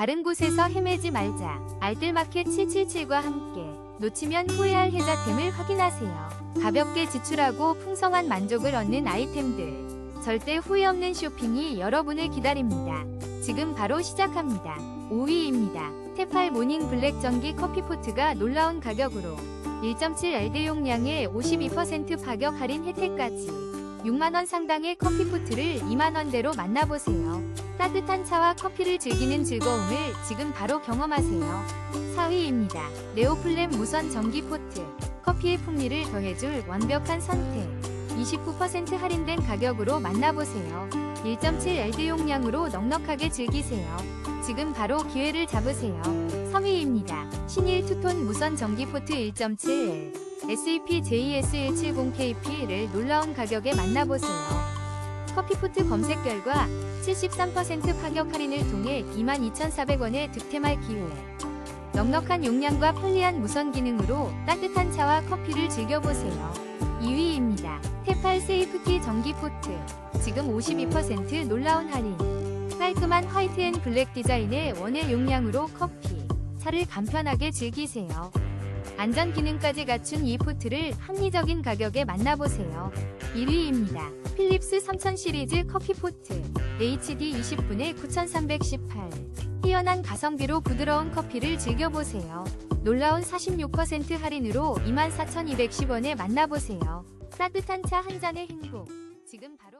다른 곳에서 헤매지 말자. 알뜰마켓 777과 함께 놓치면 후회할 혜자템을 확인하세요. 가볍게 지출하고 풍성한 만족을 얻는 아이템들. 절대 후회 없는 쇼핑이 여러분을 기다립니다. 지금 바로 시작합니다. 5위입니다. 테팔 모닝 블랙 전기 커피포트가 놀라운 가격으로 1.7LD 용량에 52% 가격 할인 혜택까지 6만원 상당의 커피포트를 2만원대로 만나보세요. 따뜻한 차와 커피를 즐기는 즐거움을 지금 바로 경험하세요. 4위입니다. 네오플렘 무선 전기포트 커피의 풍미를 더해줄 완벽한 선택 29% 할인된 가격으로 만나보세요. 1.7LD 용량으로 넉넉하게 즐기세요. 지금 바로 기회를 잡으세요. 3위입니다. 신일 투톤 무선 전기포트 1.7L SEP JS170KP를 놀라운 가격에 만나보세요. 커피포트 검색 결과 73% 가격 할인을 통해 22,400원에 득템할 기회. 넉넉한 용량과 편리한 무선 기능으로 따뜻한 차와 커피를 즐겨보세요. 2위입니다. 테팔 세이프티 전기 포트. 지금 52% 놀라운 할인. 깔끔한 화이트 앤 블랙 디자인의 원의 용량으로 커피, 차를 간편하게 즐기세요. 안전 기능까지 갖춘 이 포트를 합리적인 가격에 만나보세요. 1위입니다. 필립스 3000 시리즈 커피 포트 HD 20분에 9318 희연한 가성비로 부드러운 커피를 즐겨보세요. 놀라운 46% 할인으로 24,210원에 만나보세요. 따뜻한 차 한 잔의 행복. 지금 바로